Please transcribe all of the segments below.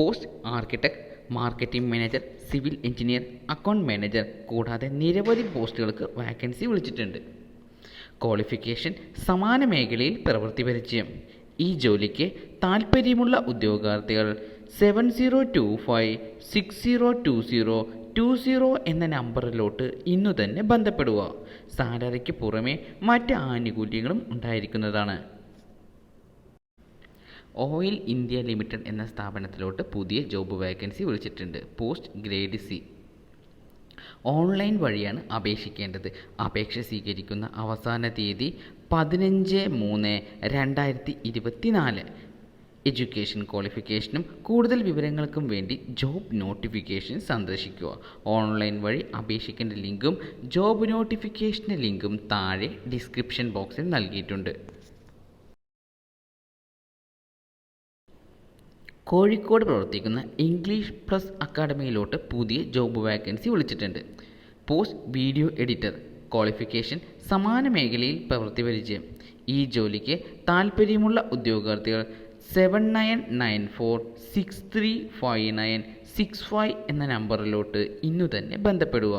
Post architect marketing manager civil engineer account manager കൂടാതെ നിരവധി പോസ്റ്റുകൾക്ക് വാക്കൻസി വിളിച്ചിട്ടുണ്ട്. ക്വാളിഫിക്കേഷൻ സമാന മേഖലയിൽ പ്രവൃത്തി പരിചയം. ഈ ജോലിക്ക് താൽപ്പര്യമുള്ള ഉദ്യോഗാർത്ഥികൾ seven zero two five six zero two zero two zero എന്ന നമ്പറിലോട്ട് ഇന്നു തന്നെ ബന്ധപ്പെടുക. സാലറിക്ക് പുറമെ മറ്റ് ആനുകൂല്യങ്ങളും ഉണ്ടായിരിക്കുന്നതാണ്. ഓയിൽ ഇന്ത്യ ലിമിറ്റഡ് എന്ന സ്ഥാപനത്തിലോട്ട് പുതിയ ജോബ് വേക്കൻസി വിളിച്ചിട്ടുണ്ട്. Post grade C. ഓൺലൈൻ വഴിയാണ് അപേക്ഷിക്കേണ്ടത്. അപേക്ഷ സ്വീകരിക്കുന്ന അവസാന തീയതി പതിനഞ്ച് മൂന്ന് രണ്ടായിരത്തി ഇരുപത്തിനാല്. എഡ്യൂക്കേഷൻ ക്വാളിഫിക്കേഷനും കൂടുതൽ വിവരങ്ങൾക്കും വേണ്ടി ജോബ് നോട്ടിഫിക്കേഷൻ സന്ദർശിക്കുക. ഓൺലൈൻ വഴി അപേക്ഷിക്കേണ്ട ലിങ്കും ജോബ് നോട്ടിഫിക്കേഷന്റെ ലിങ്കും താഴെ ഡിസ്ക്രിപ്ഷൻ ബോക്സിൽ നൽകിയിട്ടുണ്ട്. കോഴിക്കോട് പ്രവർത്തിക്കുന്ന ഇംഗ്ലീഷ് പ്ലസ് അക്കാഡമിയിലോട്ട് പുതിയ ജോബ് വാക്കൻസി വിളിച്ചിട്ടുണ്ട്. പോസ്റ്റ് വീഡിയോ എഡിറ്റർ ക്വാളിഫിക്കേഷൻ സമാന മേഖലയിൽ പ്രവൃത്തി പരിചയം. ഈ ജോലിക്ക് താൽപ്പര്യമുള്ള ഉദ്യോഗാർത്ഥികൾ seven nine nine four six three five nine six five എന്ന നമ്പറിലോട്ട് ഇന്നു തന്നെ ബന്ധപ്പെടുക.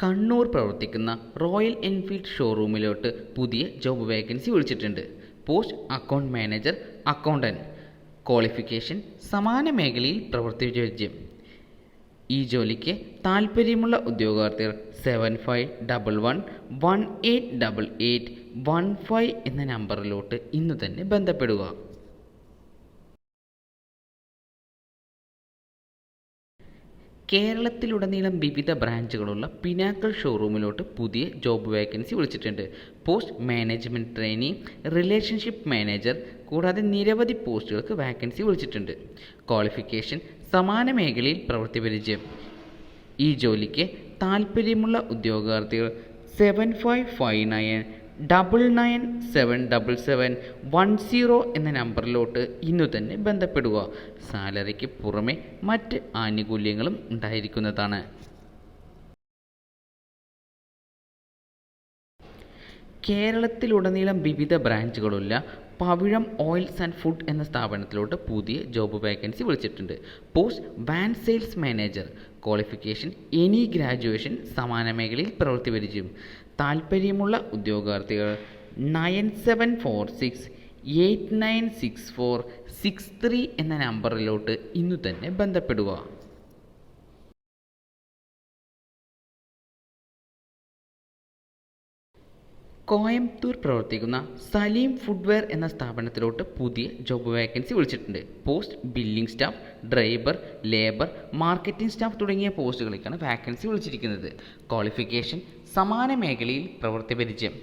കണ്ണൂർ പ്രവർത്തിക്കുന്ന റോയൽ എൻഫീൽഡ് ഷോറൂമിലോട്ട് പുതിയ ജോബ് വേക്കൻസി വിളിച്ചിട്ടുണ്ട്. Post account manager accountant qualification സമാന മേഖലയിൽ പ്രവൃത്തി പരിചയം ഈ ജോലിക്ക് താൽപ്പര്യമുള്ള ഉദ്യോഗാർത്ഥികൾ seven five double one one eight double eight one five എന്ന നമ്പറിലോട്ട് ഇന്ന് തന്നെ ബന്ധപ്പെടുക. കേരളത്തിലുടനീളം വിവിധ ബ്രാഞ്ചുകളുള്ള പിനാക്കൾ ഷോറൂമിലോട്ട് പുതിയ ജോബ് വേക്കൻസി വിളിച്ചിട്ടുണ്ട്. Post management trainee relationship manager കൂടാതെ നിരവധി പോസ്റ്റുകൾക്ക് വാക്കൻസി വിളിച്ചിട്ടുണ്ട്. ക്വാളിഫിക്കേഷൻ സമാന മേഖലയിൽ പ്രവൃത്തി പരിചയം. ഈ ജോലിക്ക് താൽപ്പര്യമുള്ള ഉദ്യോഗാർത്ഥികൾ seven five five nine double nine seven double seven one zero എന്ന നമ്പറിലോട്ട് ഇന്നു തന്നെ ബന്ധപ്പെടുക. സാലറിക്ക് പുറമെ മറ്റ് ആനുകൂല്യങ്ങളും ഉണ്ടായിരിക്കുന്നതാണ്. കേരളത്തിലുടനീളം വിവിധ ബ്രാഞ്ചുകളുള്ള പവിഴം ഓയിൽസ് ആൻഡ് ഫുഡ് എന്ന സ്ഥാപനത്തിലോട്ട് പുതിയ ജോബ് വേക്കൻസി വിളിച്ചിട്ടുണ്ട്. Post van sales manager. Qualification any graduation സമാന മേഖലയിൽ പ്രവൃത്തി പരിചയം. താൽപ്പര്യമുള്ള ഉദ്യോഗാർത്ഥികൾ nine seven four six eight nine six four six three എന്ന നമ്പറിലോട്ട് ഇന്നു തന്നെ ബന്ധപ്പെടുക. കോയമ്പത്തൂർ പ്രവർത്തിക്കുന്ന സലീം ഫുഡ്വെയർ എന്ന സ്ഥാപനത്തിലോട്ട് പുതിയ ജോബ് വേക്കൻസി വിളിച്ചിട്ടുണ്ട്. Post billing staff driver labour marketing staff തുടങ്ങിയ പോസ്റ്റുകളിലേക്കാണ് വാക്കൻസി വിളിച്ചിരിക്കുന്നത്. ക്വാളിഫിക്കേഷൻ സമാന മേഖലയിൽ പ്രവൃത്തി പരിചയം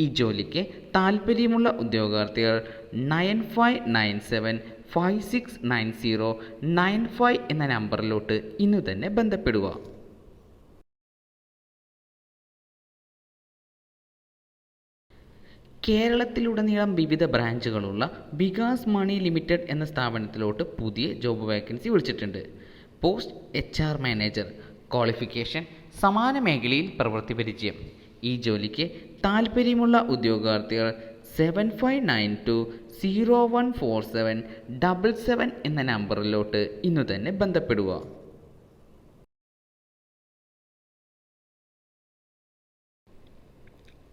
ഈ ജോലിക്ക് താൽപ്പര്യമുള്ള ഉദ്യോഗാർത്ഥികൾ nine five nine seven five six nine zero nine five എന്ന നമ്പറിലോട്ട് ഇന്നു തന്നെ ബന്ധപ്പെടുക. കേരളത്തിലുടനീളം വിവിധ ബ്രാഞ്ചുകളുള്ള വികാസ് മണി ലിമിറ്റഡ് എന്ന സ്ഥാപനത്തിലോട്ട് പുതിയ ജോബ് വേക്കൻസി വിളിച്ചിട്ടുണ്ട്. Post H R manager qualification സമാന മേഖലയിൽ പ്രവൃത്തി പരിചയം. ഈ ജോലിക്ക് താൽപ്പര്യമുള്ള ഉദ്യോഗാർത്ഥികൾ seven five nine two zero one four seven double seven എന്ന നമ്പറിലോട്ട് ഇന്നു തന്നെ ബന്ധപ്പെടുക.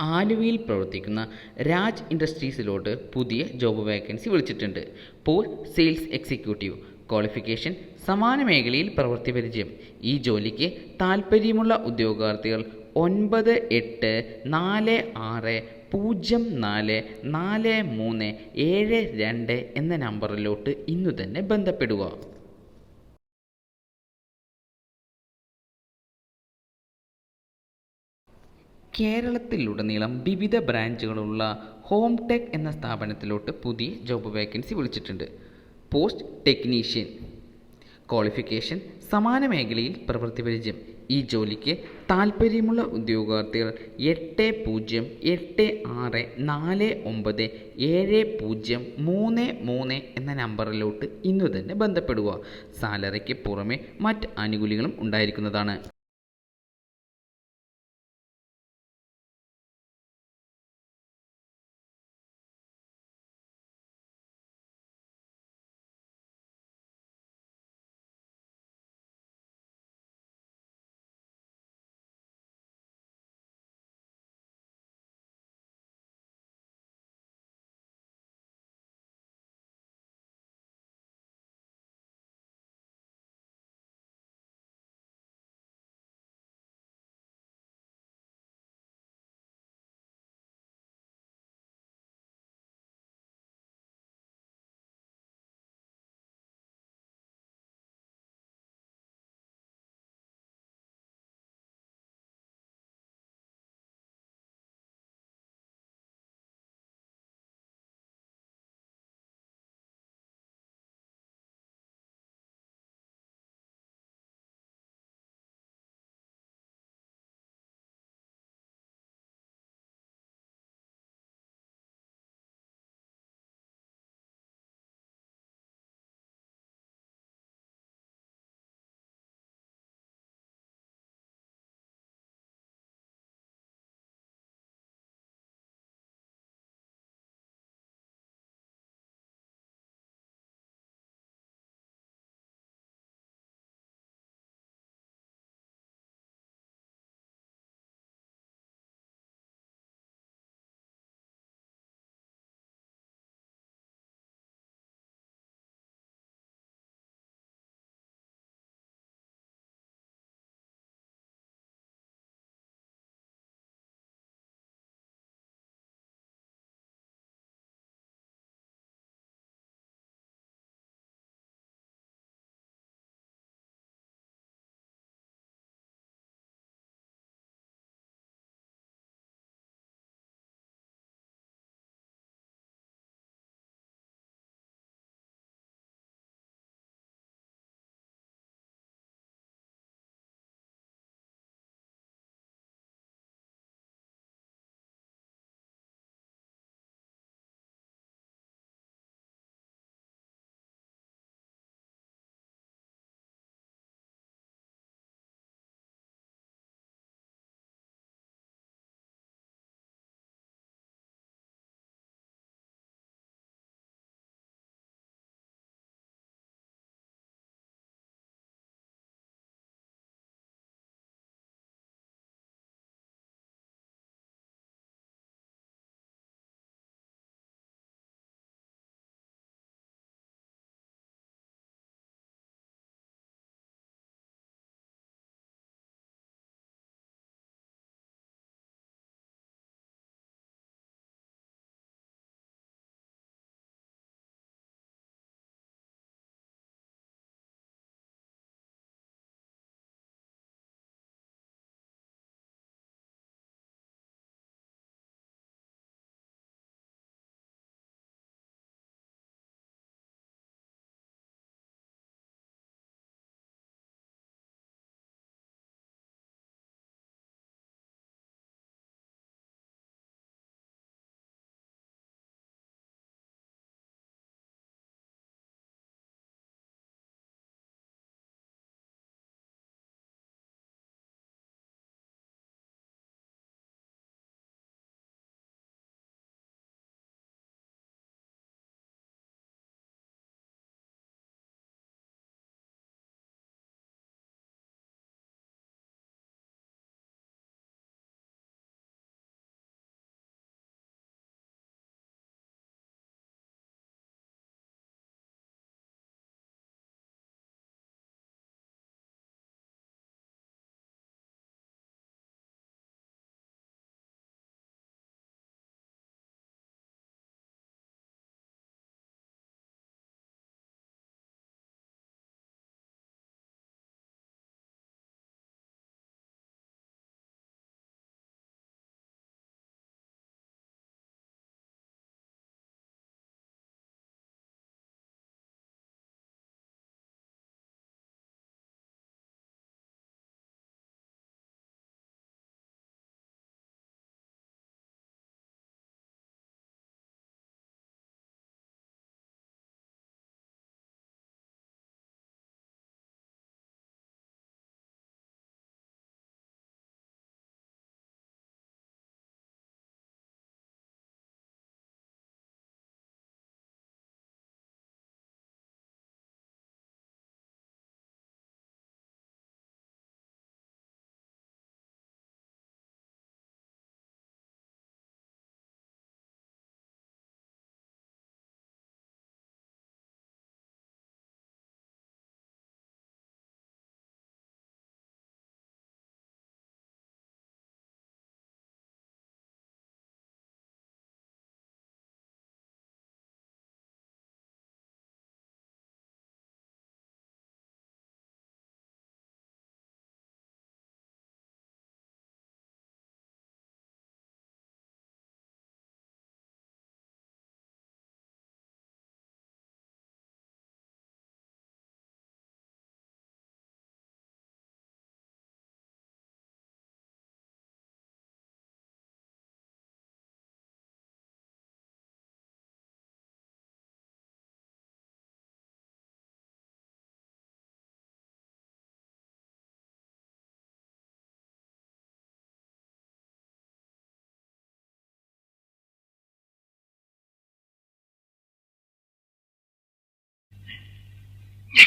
ആലുവയിൽ പ്രവർത്തിക്കുന്ന രാജ് ഇൻഡസ്ട്രീസിലോട്ട് പുതിയ ജോബ് വേക്കൻസി വിളിച്ചിട്ടുണ്ട്. പോൾ സെയിൽസ് എക്സിക്യൂട്ടീവ് ക്വാളിഫിക്കേഷൻ സമാന മേഖലയിൽ പ്രവൃത്തി പരിചയം. ഈ ജോലിക്ക് താൽപ്പര്യമുള്ള ഉദ്യോഗാർത്ഥികൾ ഒൻപത് എട്ട് നാല് ആറ് പൂജ്യം നാല് നാല് മൂന്ന് ഏഴ് രണ്ട് എന്ന നമ്പറിലോട്ട് ഇന്നു തന്നെ ബന്ധപ്പെടുക. കേരളത്തിലുടനീളം വിവിധ ബ്രാഞ്ചുകളുള്ള ഹോം ടെക് എന്ന സ്ഥാപനത്തിലോട്ട് പുതിയ ജോബ് വേക്കൻസി വിളിച്ചിട്ടുണ്ട്. പോസ്റ്റ് ടെക്നീഷ്യൻ ക്വാളിഫിക്കേഷൻ സമാന മേഖലയിൽ പ്രവൃത്തി പരിചയം. ഈ ജോലിക്ക് താൽപ്പര്യമുള്ള ഉദ്യോഗാർത്ഥികൾ എട്ട് പൂജ്യം എട്ട് ആറ് നാല് ഒമ്പത് ഏഴ് പൂജ്യം മൂന്ന് മൂന്ന് എന്ന നമ്പറിലോട്ട് ഇന്നു തന്നെ ബന്ധപ്പെടുക. സാലറിക്ക് പുറമെ മറ്റ് ആനുകൂല്യങ്ങളും ഉണ്ടായിരിക്കുന്നതാണ്.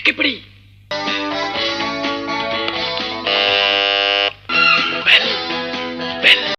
टिप्पणी